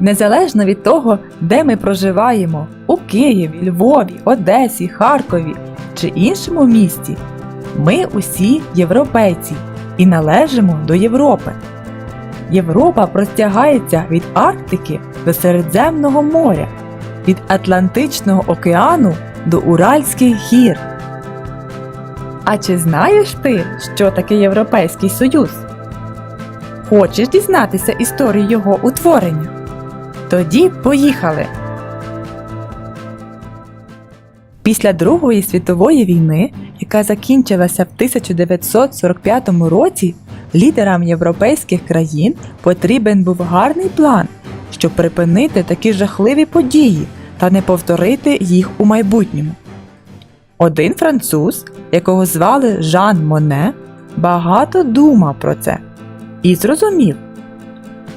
Незалежно від того, де ми проживаємо у Києві, Львові, Одесі, Харкові чи іншому місті, ми усі європейці і належимо до Європи. Європа простягається від Арктики до Середземного моря, від Атлантичного океану до Уральських гір. А чи знаєш ти, що таке Європейський Союз? Хочеш дізнатися історію його утворення? Тоді поїхали. Після Другої світової війни, яка закінчилася в 1945 році, лідерам європейських країн потрібен був гарний план, щоб припинити такі жахливі події та не повторити їх у майбутньому. Один француз, якого звали Жан Моне, багато думав про це і зрозумів,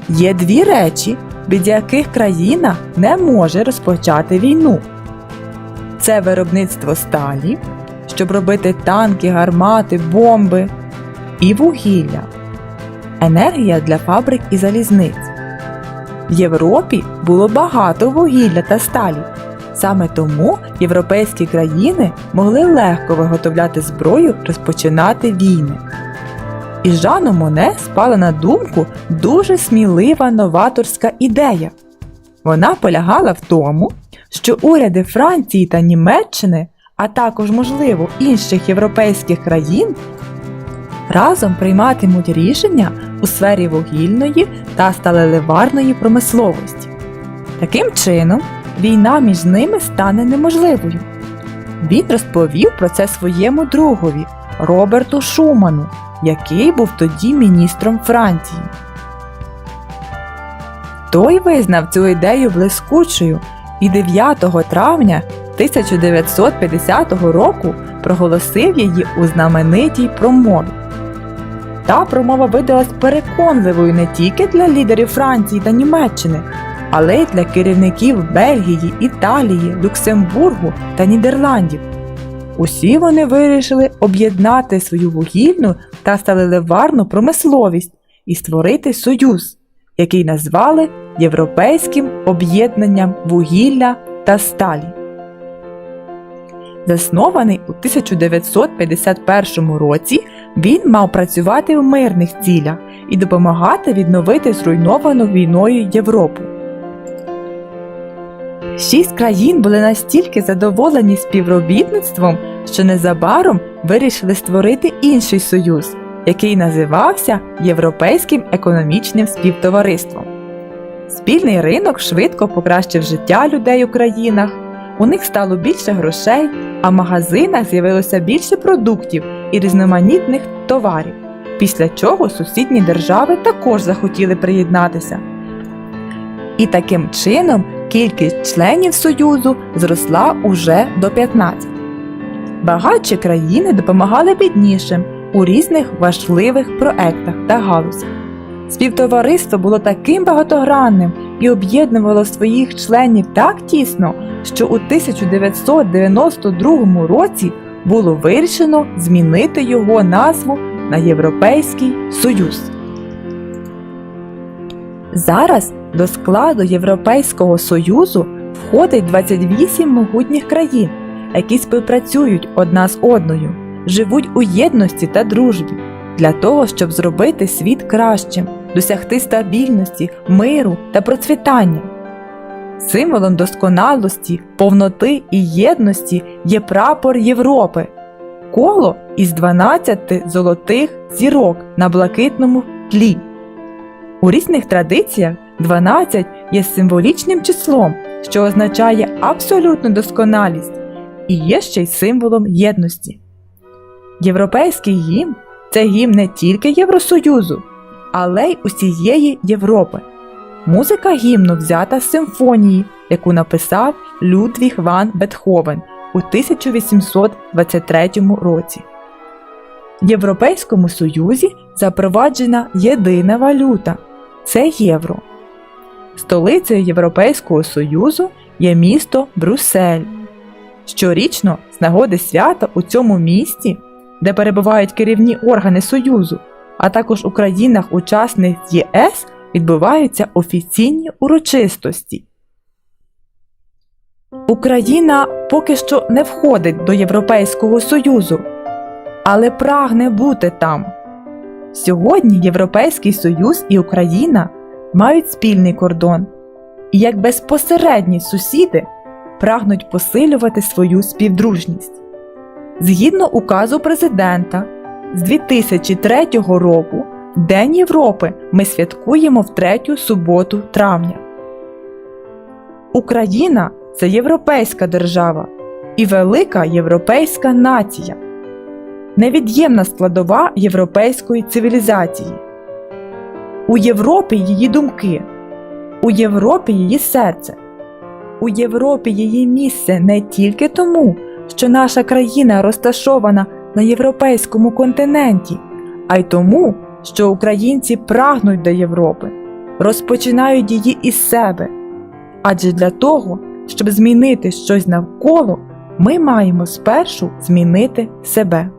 є дві речі, від яких країна не може розпочати війну. Це виробництво сталі, щоб робити танки, гармати, бомби, і вугілля, енергія для фабрик і залізниць. В Європі було багато вугілля та сталі. Саме тому європейські країни могли легко виготовляти зброю, розпочинати війни. І Жану Моне спала на думку дуже смілива новаторська ідея. Вона полягала в тому, що уряди Франції та Німеччини, а також, можливо, інших європейських країн разом прийматимуть рішення у сфері вугільної та сталеливарної промисловості. Таким чином, війна між ними стане неможливою. Він розповів про це своєму другові Роберту Шуману, який був тоді міністром Франції. Той визнав цю ідею блискучою і 9 травня 1950 року проголосив її у знаменитій промові. Та промова видалась переконливою не тільки для лідерів Франції та Німеччини, але й для керівників Бельгії, Італії, Люксембургу та Нідерландів. Усі вони вирішили об'єднати свою вугільну та сталеливарну промисловість і створити союз, який назвали Європейським об'єднанням вугілля та сталі. Заснований у 1951 році, він мав працювати в мирних цілях і допомагати відновити зруйновану війною Європу. Шість країн були настільки задоволені співробітництвом, що незабаром вирішили створити інший союз, який називався Європейським економічним співтовариством. Спільний ринок швидко покращив життя людей у країнах, у них стало більше грошей, а в магазинах з'явилося більше продуктів і різноманітних товарів, після чого сусідні держави також захотіли приєднатися. І таким чином кількість членів Союзу зросла уже до 15. Багатші країни допомагали біднішим у різних важливих проектах та галузях. Співтовариство було таким багатогранним і об'єднувало своїх членів так тісно, що у 1992 році було вирішено змінити його назву на Європейський Союз. Зараз до складу Європейського Союзу входить 28 могутніх країн, які співпрацюють одна з одною, живуть у єдності та дружбі для того, щоб зробити світ кращим, досягти стабільності, миру та процвітання. Символом досконалості, повноти і єдності є прапор Європи, коло із 12 золотих зірок на блакитному тлі. У різних традиціях 12 є символічним числом, що означає абсолютну досконалість, і є ще й символом єдності. Європейський гімн це гімн не тільки Євросоюзу, але й усієї Європи. Музика гімну взята з симфонії, яку написав Людвіг Ван Бетховен у 1823 році. В Європейському Союзі запроваджена єдина валюта це євро. Столицею Європейського Союзу є місто Брюссель. Щорічно, з нагоди свята у цьому місті, де перебувають керівні органи Союзу, а також у країнах-учасниць ЄС відбуваються офіційні урочистості. Україна поки що не входить до Європейського Союзу, але прагне бути там. Сьогодні Європейський Союз і Україна мають спільний кордон і як безпосередні сусіди прагнуть посилювати свою співдружність. Згідно указу президента, з 2003 року День Європи ми святкуємо в третю суботу травня. Україна це європейська держава і велика європейська нація, невід'ємна складова європейської цивілізації. У Європі її думки, у Європі її серце, у Європі її місце не тільки тому, що наша країна розташована на європейському континенті, а й тому, що українці прагнуть до Європи, розпочинають її із себе. Адже для того, щоб змінити щось навколо, ми маємо спершу змінити себе.